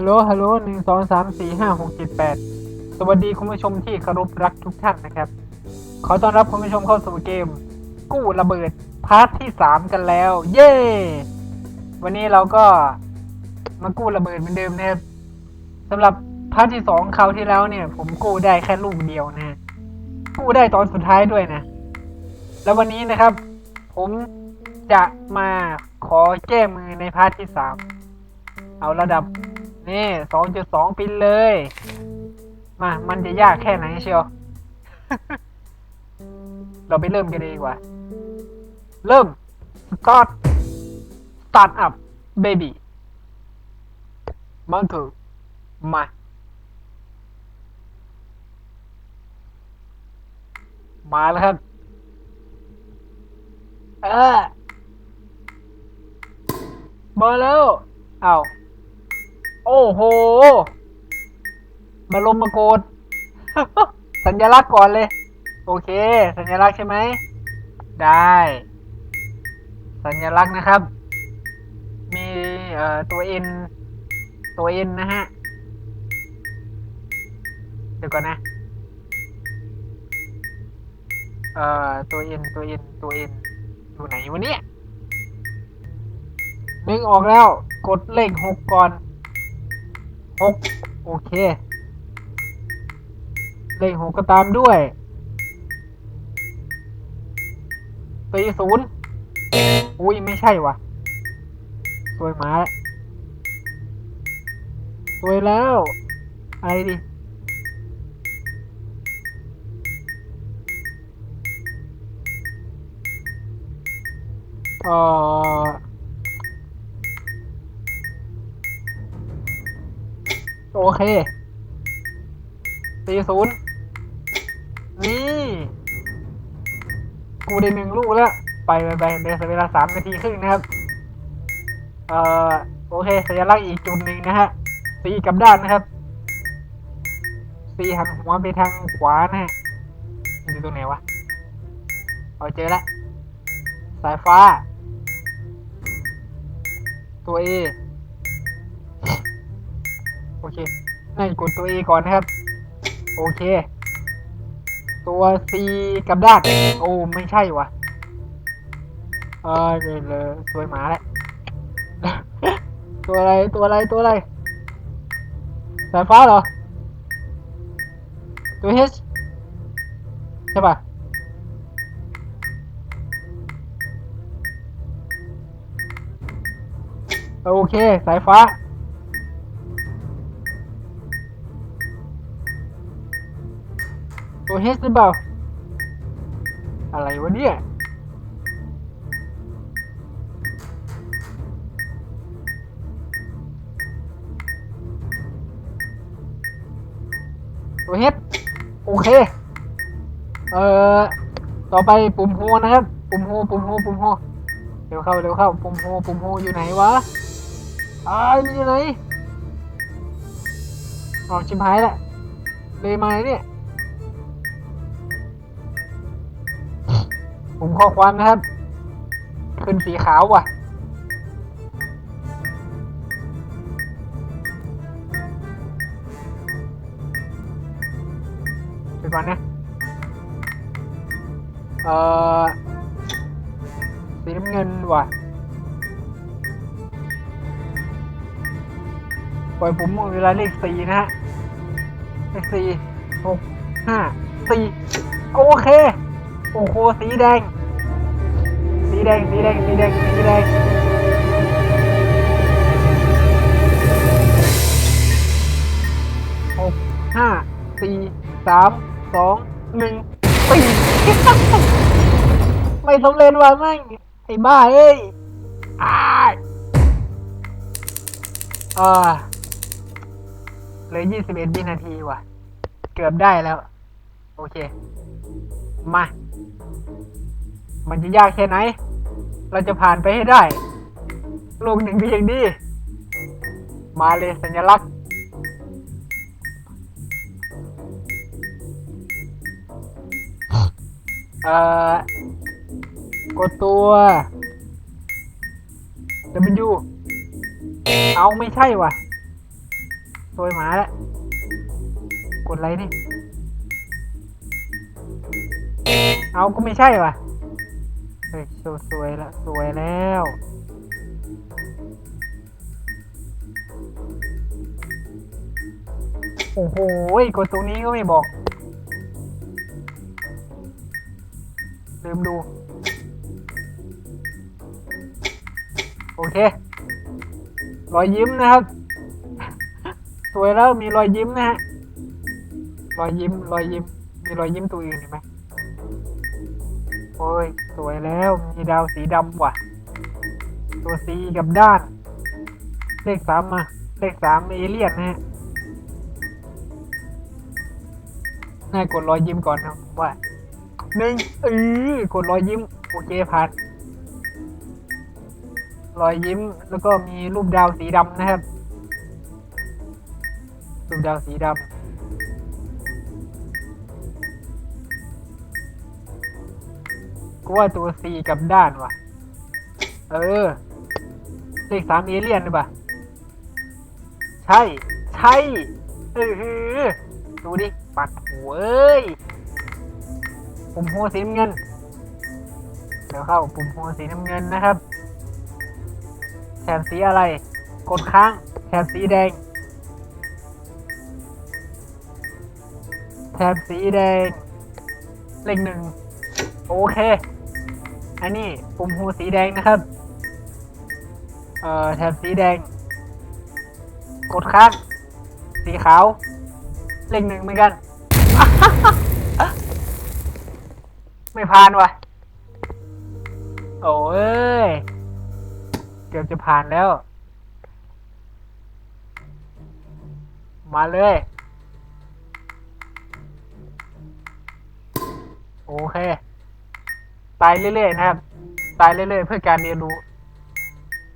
ฮัลโหล ฮัลโหลหนึ่งสองสามสี่ห้าหกเจ็ดแปดสวัสดีคุณผู้ชมที่เคารพรักทุกท่านนะครับ ขอต้อนรับคุณผู้ชมเข้าสู่เกม กู้ระเบิด พาร์ทที่สามกันแล้ว เย้ วันนี้เราก็มากู้ระเบิดเหมือนเดิมนะครับสำหรับพาร์ทที่สองคราวที่แล้วเนี่ย ผมกู้ได้แค่ลูกเดียวนะ กู้ได้ตอนสุดท้ายด้วยนะ แล้ววันนี้นะครับ ผมจะมาขอแก้มือในพาร์ทที่สามเอาระดับ นี่สองจุดสองปินเลย มา มันจะยากแค่ไหนเชียว เราไปเริ่มกันเลยดีกว่า เริ่ม start start up baby มันคือมามาแล้วครับ เออมาแล้ว เอาว โอ้โหมาลมมาโกดสัญลักษณ์ก่อนเลย โอเค สัญลักษณ์ใช่ไหม ได้ สัญลักษณ์นะครับ มีเอ่อตัว N ตัว N นะฮะ เดี๋ยวก่อนนะ เอ่อตัว N ตัว N ตัว N อยู่ไหนวะเนี่ยนึกออกแล้ว กดเลขหกก่อน หกโอเค เลขหกก็ตามด้วยตีศูนย์อุ้ยไม่ใช่วะสวยหมาแล้วสวยแล้ว อะไรดิเอ่อ โอเคตีศูนย์นี่กูได้หนึ่งลูกแล้ว ไปไปไปเดี๋ยวเวลาสามนาทีครึ่งนะครับ เอ่อ โอเค สัญลักษณ์อีกจุดหนึ่งนะฮะสีกับด้านนะครับสีหันหัวไปทางขวานะฮะอยู่ตรงไหนวะ เอาเจอแล้วสายฟ้า ตัว A โอเคนั่นกดตัว A ก่อนนะครับ โอเค ตัว C กับด้านโอ้ไม่ใช่วะเออเลยเลยสวยหมาแหละตัวอะไรตัวอะไรตัวอะไรสายฟ้าเหรอ ตัว H ใช่ปะโอเค สายฟ้า ตัว H หรือเปล่า อะไรวะเนี่ยตัว H โอเค เอ่อ ต่อไปปุ่มโฮนะครับ ปุ่มโฮ ปุ่มโฮ ปุ่มโฮ เร็วเข้า เร็วเข้า ปุ่มโฮ ปุ่มโฮ อยู่ไหนวะอ้ายมันอยู่ไหนออกชิมหายละเลยมาเนี่ย ปุ่มข้อความนะครับ ขึ้นสีขาวว่ะ ไปก่อนนะ เอ่อ สีน้ำเงินว่ะ ปล่อยผมเวลาเลขสี่นะฮะเลขสี่หกห้าสี่โอเค อ้โหสีแดง สีแดง สีแดง สีแดง สีแดง หก ห้า สี่ สาม สอง หนึ่งสี่ไม่สำเร็จว่ะแม่งไอ้บ้าเอ้ยอ้าอ่าเหลือยี่สิบเอ็ดวินาทีว่ะ เกือบได้แล้ว โอเค มา มันจะยากแค่ไหน เราจะผ่านไปให้ได้ลูกหนึ่งก็ยังดี มาเลยสัญลักษณ์ เอ่อ กดตัว W เอาไม่ใช่ว่ะสวยหมาแล้ว กดไลค์นี่ เอาก็ไม่ใช่ว่ะเฮ้ยสวยละสวยแล้วโอ้โหกดตรงนี้ก็ไม่บอกลืมดู โอเค รอยยิ้มนะครับ สวยแล้วมีรอยยิ้มนะฮะ รอยยิ้ม รอยยิ้ม มีรอยยิ้มตัวอื่นเห็นไหม โอ้ย สวยแล้ว มีดาวสีดำว่ะ ตัวสีกับด้าน เลขสามมา เลขสามเอเลียนนะฮะน่ากดรอยยิ้มก่อนนะว่าหนึ่งเออกดรอยยิ้ม โอเคผ่านรอยยิ้มแล้วก็มีรูปดาวสีดำนะครับ รูปดาวสีดำ กูว่าตัว C กับด้านว่ะ เออ เลขสามเอเลียนหรือเปล่าใช่ ใช่เออดูดิ ปัดหัวเอ้ยปุ่มหัวสีน้ำเงิน เดี๋ยวเข้าปุ่มหัวสีน้ำเงินนะครับ แถบสีอะไร กดค้าง แถบสีแดง แถบสีแดง เลขหนึ่ง โอเค อันนี้ปุ่มหูสีแดงนะครับ เอ่อแถบสีแดง กดค้างสีขาวเลขหนึ่งเหมือนกัน ไม่ผ่านว่ะ โอ้ย เกือบจะผ่านแล้ว มาเลย โอเค ตายเรื่อยๆนะครับ ตายเรื่อยๆ เพื่อการเรียนรู้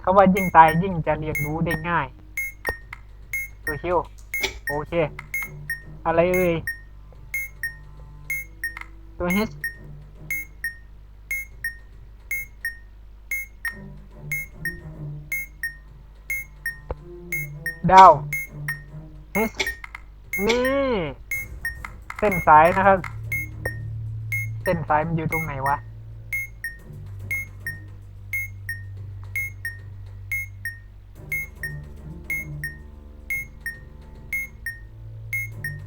เขาว่ายิ่งตายยิ่งจะเรียนรู้ได้ง่าย ตัวคิวโอเค อะไรเอ่ยตัว H ดาว H นี่ เส้นสายนะครับ เส้นสายมันอยู่ตรงไหนวะ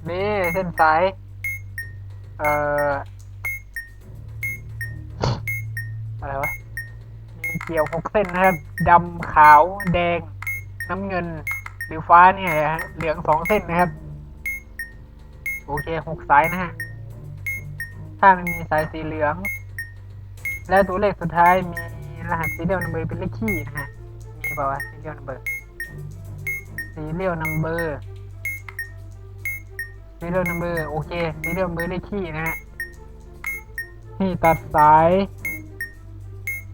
นี่เส้นสายเอ่อ อะไรวะ มีเกี่ยวหกเส้นนะครับดำขาวแดง น้ำเงิน หรือฟ้าเนี่ยฮะเหลืองสองเส้นนะครับ โอเคหกสายนะฮะ ถ้ามันมีสายสีเหลือง แล้วตัวเลขสุดท้ายมีรหัสซีเรียลนัมเบอร์เป็นเลขขี้นะฮะ มีเปล่าวะซีเรียลนัมเบอร์ซีเรียลนัมเบอร์ ซีเรียลนัมเบอร์โอเคซีเรียลนัมเบอร์เลขขี้นะฮะนี่ตัดสาย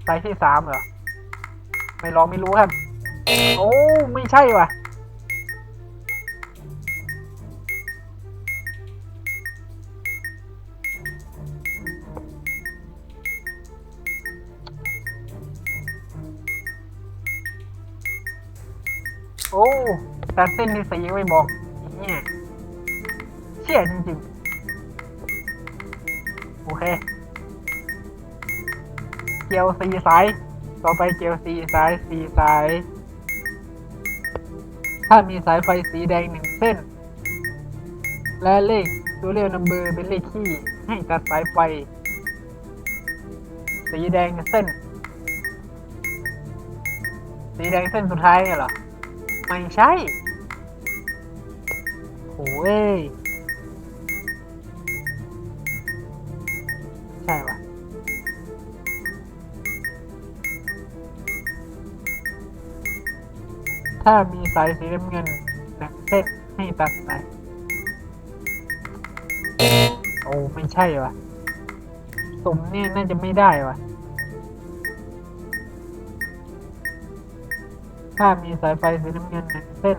สายที่สามเหรอ ไม่ลองไม่รู้ครับ โอ้ ไม่ใช่ว่ะโอ้แต่เส้นที่สีไม่บอกเนี่ย ยจริงๆ โอเค เกียวสีสาย ต่อไปเกียวสีสายสีสาย ถ้ามีสายไฟสีแดงหนึ่งเส้น และเลขตัวเรียลนัมเบอร์เป็นเลขที่ให้ตัดสายไฟ สีแดงเส้น สีแดงเส้นสุดท้ายเหรอ ไม่ใช่โอ้ย ใช่ปะถ้ามีสายสีน้ำเงินหนึ่งเส้นให้ตัดสายโอ้ ไม่ใช่วะสมเนี่ยน่าจะไม่ได้วะถ้ามีสายไฟสีน้ำเงินหนึ่งเส้น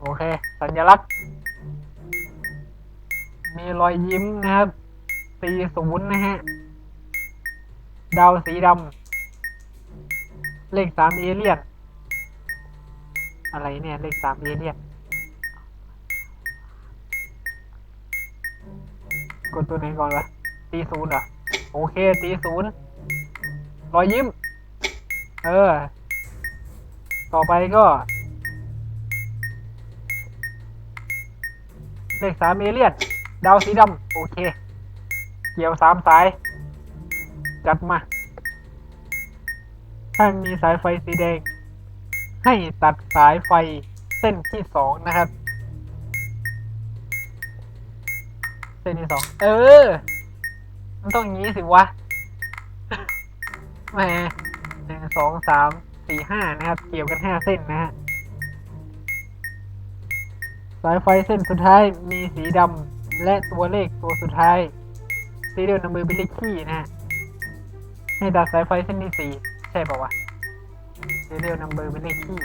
โอเค สัญลักษณ์ มีรอยยิ้มนะครับสีศูนย์นะฮะ ดาวสีดำ เลขสามเอเลียน อะไรเนี่ย เลขสามเอเลียน กดตัวไหนก่อนวะตีศูนย์เหรอ โอเคตีศูนย์รอยยิ้ม เออ ต่อไปก็ เลขสามเอเลียน ดาวสีดำโอเค เกี่ยวสามสาย จัดมา ถ้ามีสายไฟสีแดง ให้ตัดสายไฟเส้นที่สองนะครับ เส้นที่สอง เออ มันต้องอย่างนี้สิวะแหมหนึ่งสองสามสี่ห้านะครับ เกี่ยวกันห้าเส้นนะฮะายไฟเส้นสุดท้ายมีสีดำและตัวเลขตัวสุดท้ายซีเรียลนัมเบอร์เป็นเลขขี้นะให้ตัดสายไฟเส้นที่สี่ใช่ป่าวะซีเรียลนัมเบอร์เป็นเลขขี้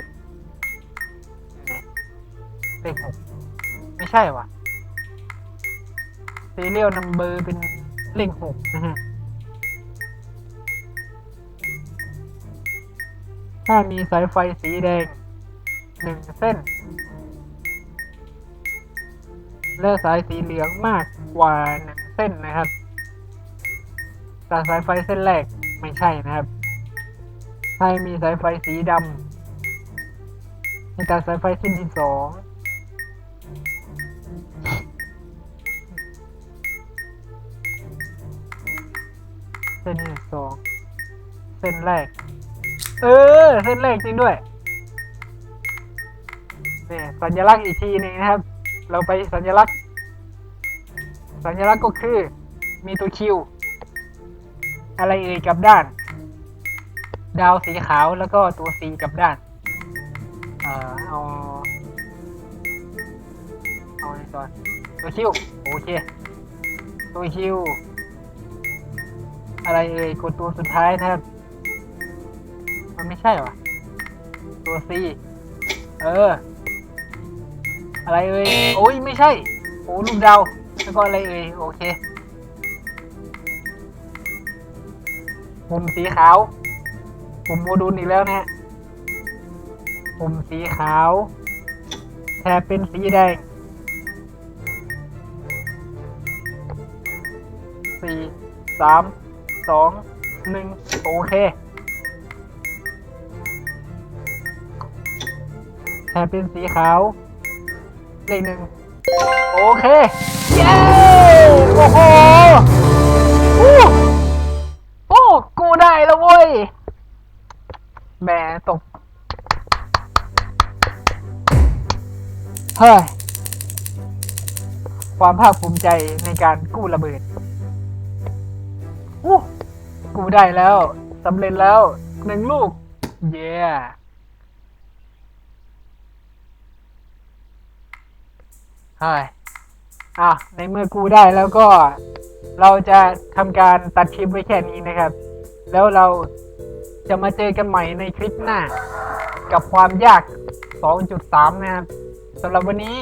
เลขหกไม่ใช่วะซีเรียลนัมเบอร์เป็นเลขหกนะฮะถ้ามีสายไฟสีแดงหนึ่งเส้น และสายสีเหลืองมากกว่าหนึ่งเส้นนะครับแต่สายไฟเส้นแรกไม่ใช่นะครับถ้มีสายไฟสีดำให้ตัดสายไฟเส้นที่สองเส้นที่สองเส้นแรก เออ เส้นแรกจริงด้วยเนี่ยสัญลักษณ์อีกทีหนึงนะครับ เราไปสัญลักษณ์ สัญลักษณ์ก็คือมีตัวคิว อะไรเอ่ยกับด้าน ดาวสีขาวแล้วก็ตัวสีกับด้าน เอ่อเอาเอาในก่อนตัวคิวโอเค ตัวคิว อะไรเอ่ยกดตัวสุดท้ายนะครับมันไม่ใช่หรอตัวซีเออ อะไรเอ่ยโอ้ยไม่ใช่โอ้ลูกดาวแล้วก็อะไรเอ่ยโอเคปุ่มสีขาวปุ่มโมดูลอีกแล้วนะฮะปุ่มสีขาวแทนเป็นสีแดงสี่สามสองหนึ่งโอเคแทนเป็นสีขาว เลขหนึ่งโอเค เย้ โอ้โหอู้โอ้กูได้แล้วเว้ยแหมตกเฮ้ย ความภาคภูมิใจในการกู้ระเบิดอู้กูได้แล้วสำเร็จแล้วหนึ่งลูก เย้ ใช่อะในเมื่อกูได้แล้วก็เราจะทำการตัดคลิปไว้แค่นี้นะครับ แล้วเราจะมาเจอกันใหม่ในคลิปหน้า กับความยาก 2.3 นะครับสำหรับวันนี้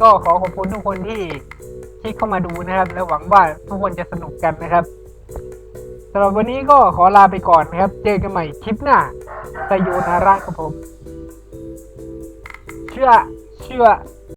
ก็ขอขอบคุณทุกคนที่ที่เข้ามาดูนะครับ และหวังว่าทุกคนจะสนุกกันนะครับสำหรับวันนี้ก็ขอลาไปก่อนนะครับ เจอกันใหม่คลิปหน้าไซโยนาระครับผม เชื่อ เชื่อ